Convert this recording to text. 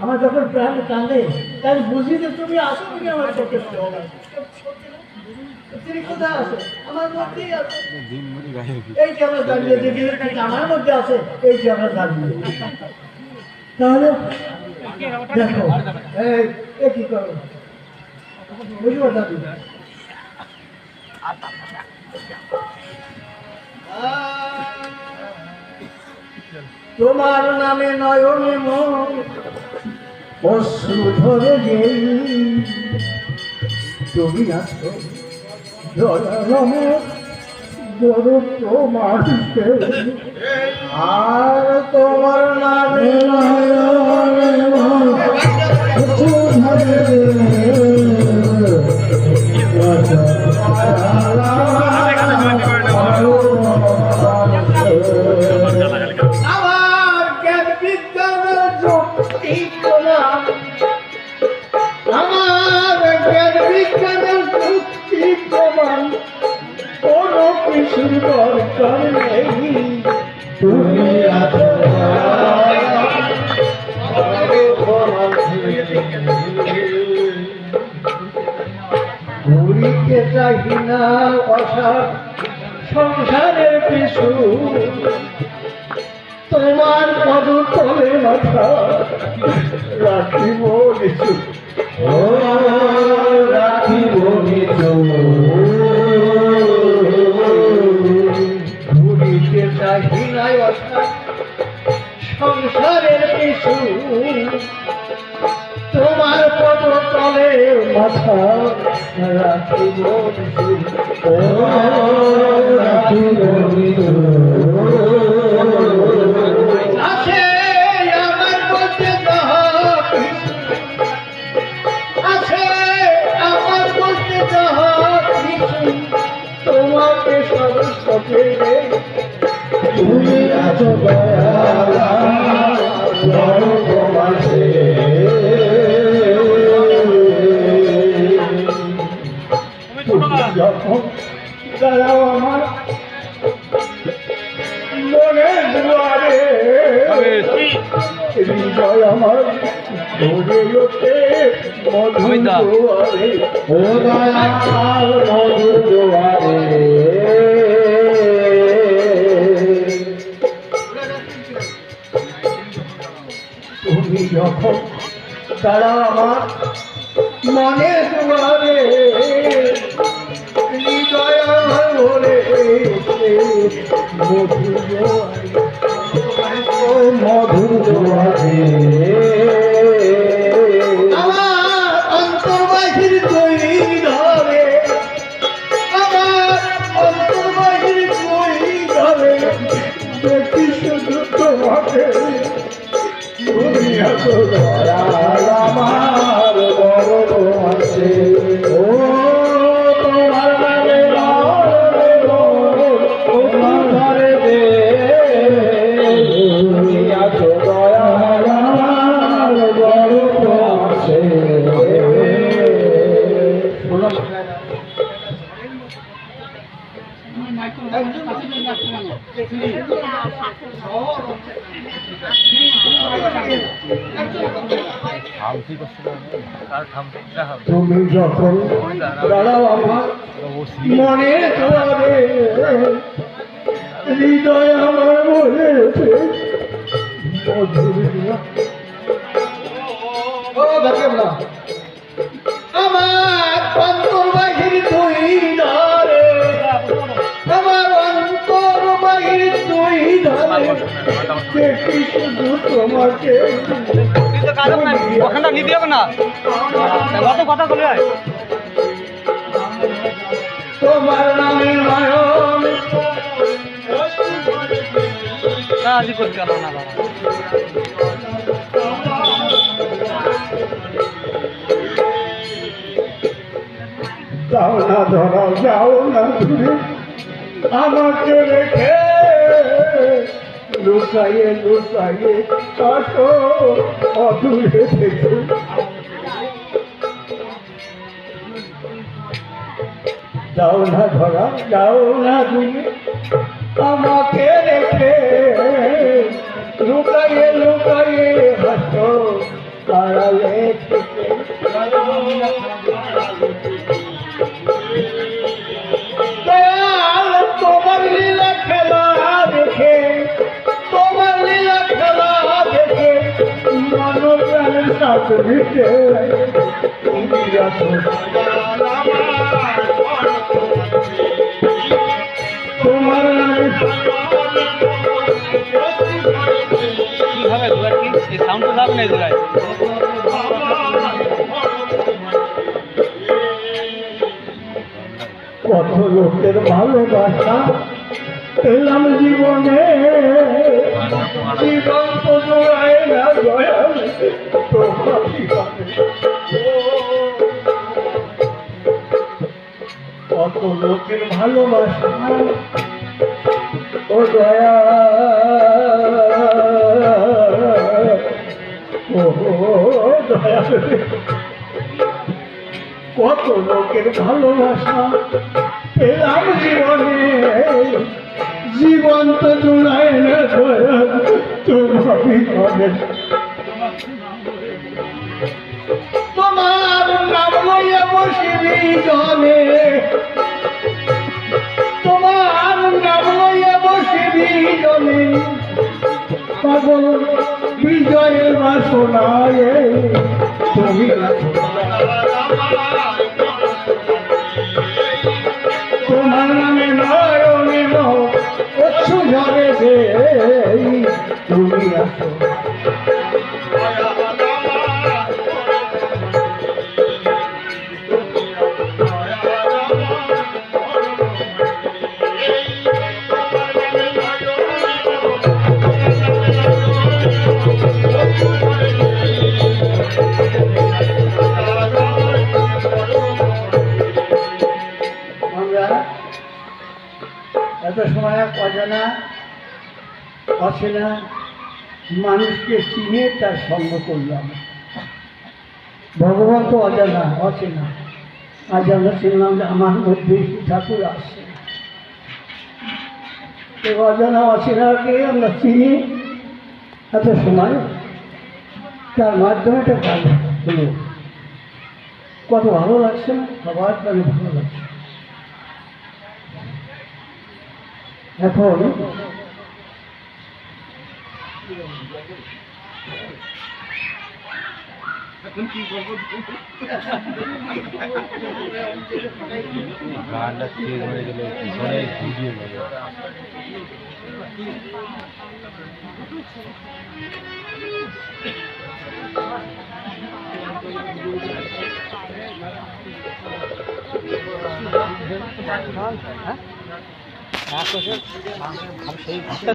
আমার যখন প্রাণ কাঁদে তাই বুঝি যে তুমি আসো তুমি আমার চোখে তিনি কোথায় আসো? আমার মধ্যেই আছে এই যে আমরা দাঁড়িয়ে দেখি আমার মধ্যে আছে এই যে আমরা দাঁড়িয়ে তাহলে দেখো এ কি করো? বুঝতে দাদু তোমার নামে নয়নে অশ্রু ধরে তুমি আছো জলরমে তোমার আর তোমার নামে নয়নে আমার জ্ঞান বিজ্ঞানের যুক্তি প্রমাণ নেই তুমি আছো ঘুরিতে চাহি না অসার সংসারের পিছু তোমার পদ তলে মাথা। রাখিব ও রাখিব নিচু ঘুরিতে চাহি নাই অসার সংসারের পিছু তোমার পদ তলে মাথা। রাখিব ও রাখিব নিচু ও দয়াল মধুর দুয়ারে যখন তারা আমার মনে দুয়ারে হৃদয় আমার ভরে ওঠে মধুর দুয়ারে মধুর তুমি যখন মনে হৃদয় আমার আমার নিতে হবে না কত কথা বলে তোমার নামে না যাও না ধরা। যাও না আমাকে রেখে লুকাইয়ে লুকাইয়ে আসো অদূরে থেকে। যাও না ধরা যাও না তুমি আমাকে রেখে তুমি আছো তোমার নামে কি কি কত লোকের ভালোবাসা? পেলাম জীবনে। জীবন তো জোড়ায় না কত লোকের ভালোবাসা ও দয়া। ও দয়া কত লোকের ভালোবাসা জীবনে জীবন। তোমার নাম লইয়া বসিবি জনে। তোমার নাম লইয়া বসিবি জনে। পাগল বিজয়ের বাসনায় তুমি অজানা, অচেনা মানুষকে চিনে তার সঙ্গ করলাম ভগবান তো অজানা, অচেনা। আজ আমরা শুনলাম আমার মধ্যে ঠাকুর আসছে অজানা, অচেনাকে আমরা চিনি। এত সময় তার মাধ্যমে একটা গান হলো কত ভালো লাগছে না? সবার কাছে ভালো লাগছে। এখন গানটা শেষ হয়ে গেলে পিছনে ভিডিও গেল হ্যাঁ? মাছ আছে? সেই